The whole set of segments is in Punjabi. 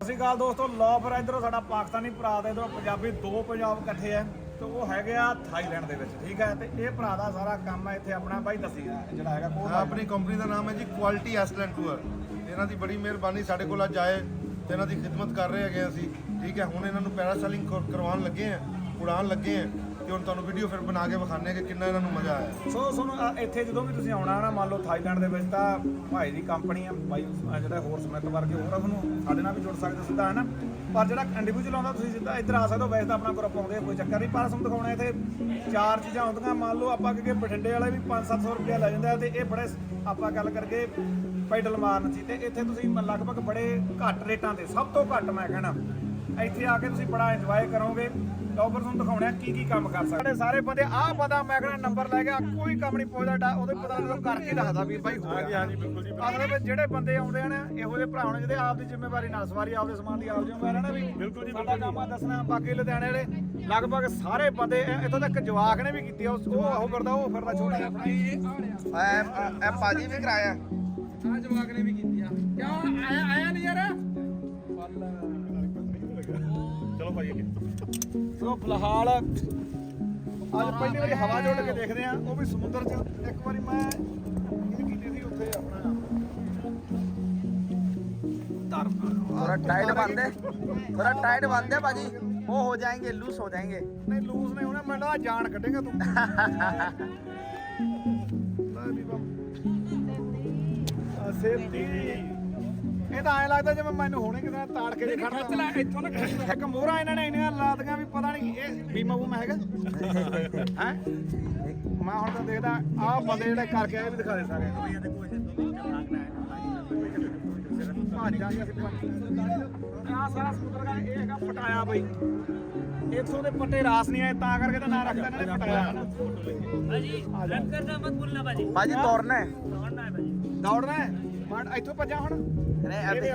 ਸਤਿ ਸ਼੍ਰੀ ਅਕਾਲ ਦੋਸਤੋ, ਲਓ ਫਿਰ ਇਧਰੋਂ ਸਾਡਾ ਪਾਕਿਸਤਾਨੀ ਭਰਾ ਤੇ ਇਧਰੋਂ ਪੰਜਾਬੀ ਦੋ ਪੰਜਾਬ ਇਕੱਠੇ ਆ ਤੇ ਉਹ ਹੈਗੇ ਆ ਥਾਈਲੈਂਡ ਦੇ ਵਿੱਚ, ਠੀਕ ਹੈ? ਤੇ ਇਹ ਭਰਾ ਦਾ ਸਾਰਾ ਕੰਮ ਹੈ ਇੱਥੇ ਆਪਣਾ ਬਾਈ ਦੱਸੀ ਜਿਹੜਾ ਹੈਗਾ ਕੋਲ ਆਪਣੀ ਕੰਪਨੀ ਦਾ ਨਾਮ ਹੈ ਜੀ ਕੁਆਲਿਟੀ ਐਸਲੈਂਟ ਟੂਰ ਇਹਨਾਂ ਦੀ ਬੜੀ ਮਿਹਰਬਾਨੀ, ਸਾਡੇ ਕੋਲ ਅੱਜ ਆਏ ਤੇ ਇਹਨਾਂ ਦੀ ਖਿਦਮਤ ਕਰ ਰਹੇ ਹੈਗੇ ਅਸੀਂ, ਠੀਕ ਹੈ? ਹੁਣ ਇਹਨਾਂ ਨੂੰ ਪੈਰਾਸੈਲਿੰਗ ਕਰਵਾਉਣ ਲੱਗੇ ਆ ਉਡਾਣ ਲੱਗੇ ਆ। ਤੇ ਹੁਣ ਤੁਹਾਨੂੰ ਵੀਡੀਓ ਫਿਰ ਬਣਾ ਕੇ ਵਿਖਾਣੇ ਕਿ ਕਿੰਨਾ ਇਹਨਾਂ ਨੂੰ ਮਜ਼ਾ ਆਇਆ। ਸੋ ਤੁਹਾਨੂੰ ਇੱਥੇ ਜਦੋਂ ਵੀ ਤੁਸੀਂ ਆਉਣਾ ਨਾ, ਮੰਨ ਲਓ ਥਾਈਲੈਂਡ ਦੇ ਵਿੱਚ ਤਾਂ ਭਾਈ ਦੀ ਕੰਪਨੀ ਆ ਬਾਈ ਜਿਹੜਾ ਹੋਰ ਸਮਿਤ ਵਰਗੇ ਹੋਰ ਆ, ਤੁਹਾਨੂੰ ਸਾਡੇ ਨਾਲ ਵੀ ਜੁੜ ਸਕਦੇ ਸਿੱਧਾ, ਹੈ ਨਾ? ਪਰ ਜਿਹੜਾ ਇੰਡੀਵਿਜੂਅਲ ਆਉਂਦਾ, ਤੁਸੀਂ ਸਿੱਧਾ ਇੱਧਰ ਆ ਸਕਦੇ ਹੋ, ਵੈਸੇ ਤਾਂ ਆਪਣਾ ਗਰੁੱਪ ਆਉਂਦੇ ਕੋਈ ਚੱਕਰ ਨਹੀਂ। ਪਰ ਤੁਹਾਨੂੰ ਦਿਖਾਉਣਾ ਇੱਥੇ ਚਾਰ ਚੀਜ਼ਾਂ ਆਉਂਦੀਆਂ ਮੰਨ ਲਓ ਆਪਾਂ ਕਿ ਬਠਿੰਡੇ ਵਾਲੇ ਵੀ 5-700 ਰੁਪਏ ਲੈ ਜਾਂਦਾ ਤੇ ਇਹ ਬੜੇ ਆਪਾਂ ਗੱਲ ਕਰਕੇ ਪੈਡਲ ਮਾਰਨ ਸੀ ਤੇ ਇੱਥੇ ਤੁਸੀਂ ਲਗਭਗ ਬੜੇ ਘੱਟ ਰੇਟਾਂ ਤੇ, ਸਭ ਤੋਂ ਘੱਟ ਮੈਂ ਕਹਿਣਾ ਇੱਥੇ ਆ ਕੇ ਤੁਸੀਂ ਬੜਾ ਇੰਜੋਏ ਕਰੋਗੇ। ਟੌਪਰ ਤੁਹਾਨੂੰ ਦਿਖਾਉਣੇ ਕੀ ਕੀ ਕੰਮ ਕਰ ਸਕਦੇ। ਸਾਰੇ ਬੰਦੇ ਆਹ ਪਤਾ ਮੈਂ ਕਹਿੰਦਾ ਨੰਬਰ ਲੈ ਗਿਆ ਕੋਈ ਕੰਮ ਨਹੀਂ ਪੁੱਛਦਾ ਡਾ- ਉਹਦੇ ਪਤਾ ਤੁਹਾਨੂੰ ਕਰਕੇ ਦੱਸਦਾ ਵੀ ਭਾਈ ਹੋ ਗਿਆ ਹਾਂਜੀ ਬਿਲਕੁਲ ਜੀ। ਅਸਲ ਵਿੱਚ ਜਿਹੜੇ ਬੰਦੇ ਆਉਂਦੇ ਨੇ ਇਹੋ ਜਿਹੇ ਭਰਾ ਨੇ ਜਿਹਦੇ ਆਪ ਦੀ ਜ਼ਿੰਮੇਵਾਰੀ ਨਾਲ ਸਵਾਰੀ ਆਪਦੇ ਸਮਾਨ ਦੀ ਆਪ ਜ਼ਿੰਮੇਵਾਰੀ ਹੈ ਨਾ ਵੀ ਬਿਲਕੁਲ ਜੀ ਸਾਡਾ ਕੰਮ ਆ ਦੱਸਣਾ ਬਾਕੀ ਲੁਧਿਆਣੇ ਵਾਲੇ ਲਗਭਗ ਸਾਰੇ ਬੰਦੇ ਇੱਥੋਂ ਤੱਕ ਜਵਾਕ ਨੇ ਵੀ ਕੀਤੀ ਉਹ ਉਹ ਫਿਰਦਾ ਉਹ ਫਿਰਦਾ ਛੋਟਾ ਜਿਹਾ। ਐ ਪਾਜੀ ਵੀ ਕਰਾਇਆ। ਆ ਜਵਾਕ ਨੇ ਵੀ ਕੀਤੀ ਚਲੋ ਭਾਈ ਅੱਗੇ ਸੋ ਫਿਲਹਾਲ ਅੱਜ ਪਹਿਲੀ ਵਾਰੀ ਹਵਾ ਜੋੜ ਕੇ ਦੇਖਦੇ ਆ ਉਹ ਵੀ ਸਮੁੰਦਰ 'ਚ ਇੱਕ ਵਾਰੀ ਮੈਂ ਇਹ ਕੀਤੀ ਸੀ ਉੱਥੇ ਆਪਣਾ थोड़ा टाइट बांधे थोड़ा टाइट बांधे पाजी वो हो जाएंगे लूज हो जाएंगे ਨਹੀਂ ਲੂਜ਼ ਨਹੀਂ ਹੋਣਾ ਮੈਨੂੰ ਆ ਜਾਨ ਕੱਢੇਗਾ ਤੂੰ ਲੈ ਵੀ ਬਾਬਾ ਸੇਫਟੀ ਇਹ ਤਾਂ ਐ ਲੱਗਦਾ ਜਿਵੇਂ ਮੈਨੂੰ ਹੁਣੇ ਕਿਤੇ ਤਾੜ ਕੇ ਜੇ ਖੜਦਾ ਲੈ ਇੱਥੋਂ ਨਾ ਖੜ ਇੱਕ ਮੋਹਰਾ ਇਹਨਾਂ ਨੇ ਇੰਨੀਆਂ ਲਾਤੀਆਂ ਵੀ ਪਤਾ ਨਹੀਂ ਇਹ ਬੀਮਾ ਬੂਮਾ ਹੈਗਾ ਹੈ? ਮੈਂ ਹੁਣ ਤਾਂ ਦੇਖਦਾ ਆਹ ਬੰਦੇ ਜਿਹੜੇ ਕਰਕੇ ਆਏ ਵੀ ਦਿਖਾ ਦੇ ਸਾਰੇ। ਭਾਜਾਂ ਦੀ ਅਸੀਂ ਆ ਸਾਰਾ ਦਾ ਇਹ ਹੈਗਾ ਪਟਾਇਆ ਬਈ। 100 ਦੇ ਪੱਟੇ ਰਾਸ ਨਹੀਂ ਆਏ ਤਾਂ ਕਰਕੇ ਤਾਂ ਨਾਂ ਰੱਖਦਾ ਇਹਨਾਂ ਨੇ ਪਟਾਇਆ ਭਾਜੀ ਰਨ ਕਰਨਾ ਮਤ ਭੁੱਲਣਾ ਭਾਜੀ। ਭਾਜੀ ਦੌੜਨਾ ਹੈ। ਦੌੜਨਾ ਹੈ ਭਾਜੀ। ਦੌੜਨਾ ਹੈ? ਮਾਰ ਇੱਥੋਂ ਭੱਜਾ ਹੁਣ? ਨਹੀਂ ਅੱਧੇ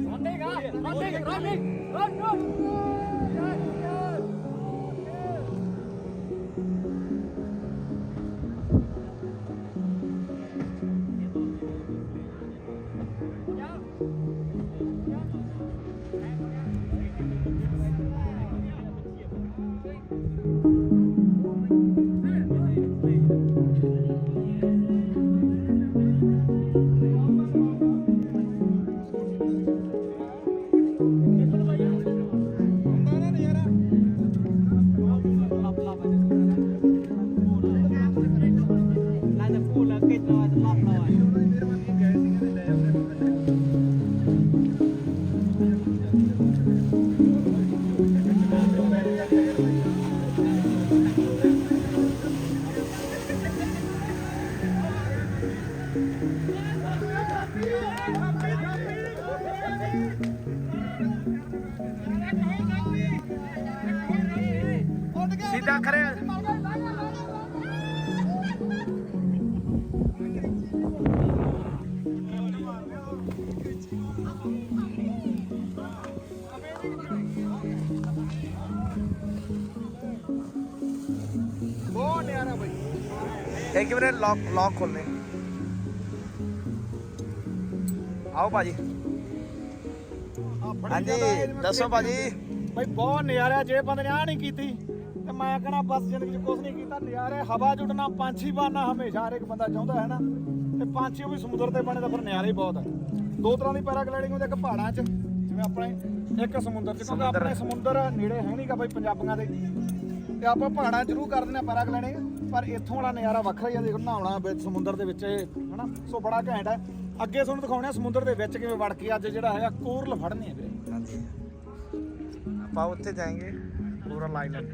ਰੋਂਡੇਗਾ ਰੋਂਡੇਗਾ ਰੋਂਡੇਗਾ ਰੋਂਡ ਰੋਂਡ ਰੱਖ ਰਿਹਾ ਬਹੁਤ ਨਿਆਰਾ ਬਈ। ਇੱਕ ਮਿੰਟ ਲੌਕ ਲੌਕ ਖੋਲਨੇ ਆਓ ਭਾਜੀ। ਹਾਂਜੀ ਦੱਸੋ ਭਾਜੀ। ਬਈ ਬਹੁਤ ਨਜ਼ਾਰਾ ਜੇ ਬੰਦੇ ਨੇ ਆ ਨਹੀਂ ਕੀਤੀ। ਤੇ ਮੈਂ ਕਹਣਾ ਬਸ ਜ਼ਿੰਦਗੀ 'ਚ ਕੁਝ ਨਹੀਂ ਕੀਤਾ ਨਜ਼ਾਰੇ ਹਵਾ ਜੁੜਨਾ ਪੰਛੀ ਬਣਨਾ ਹਮੇਸ਼ਾ ਹਰ ਇੱਕ ਬੰਦਾ ਚਾਹੁੰਦਾ ਹੈ ਨਾ। ਤੇ ਪੰਛੀ ਉਹ ਵੀ ਸਮੁੰਦਰ ਤੇ ਬਣੇ ਤਾਂ ਫਿਰ ਨਜ਼ਾਰੇ ਬਹੁਤ ਆ। ਦੋ ਤਰ੍ਹਾਂ ਦੀ ਪੈਰਾਗਲਾਈਡਿੰਗ ਹੁੰਦੀ ਇੱਕ ਪਹਾੜਾਂ 'ਚ ਜਿਵੇਂ ਆਪਣੇ ਇੱਕ ਸਮੁੰਦਰ 'ਚ ਕਿਉਂਕਿ ਆਪਣੇ ਸਮੁੰਦਰ ਨੇੜੇ ਹੈ ਨਹੀਂਗਾ ਬਈ ਪੰਜਾਬੀਆਂ ਦੇ। ਤੇ ਆਪਾਂ ਪਹਾੜਾਂ ਜ਼ਰੂਰ ਕਰਦੇ ਨੇ ਪੈਰਾਗਲਾਈਡਿੰਗ ਪਰ ਇੱਥੋਂ ਵਾਲਾ ਨਜ਼ਾਰਾ ਵੱਖਰਾ ਹੀ ਆ ਦੇਖੋ ਨਹਾਉਣਾ ਵਿੱਚ ਸਮੁੰਦਰ ਦੇ ਵਿੱਚ ਹਨਾ? ਸੋ ਬੜਾ ਘੈਂਟ ਹੈ ਅੱਗੇ ਤੁਹਾਨੂੰ ਦਿਖਾਉਣੇ ਆ ਸਮੁੰਦਰ ਦੇ ਵਿੱਚ ਕਿਵੇਂ ਵੜ ਕੇ ਅੱਜ ਜਿਹੜਾ ਹੈਗਾ ਕੋਰਲ ਫੜਨੇ ਹੈ ਵੀਰੇ। ਹਾਂਜੀ। ਆਪਾਂ ਉੱਥੇ ਜਾਏਗੇ। Kelurahan Lainan.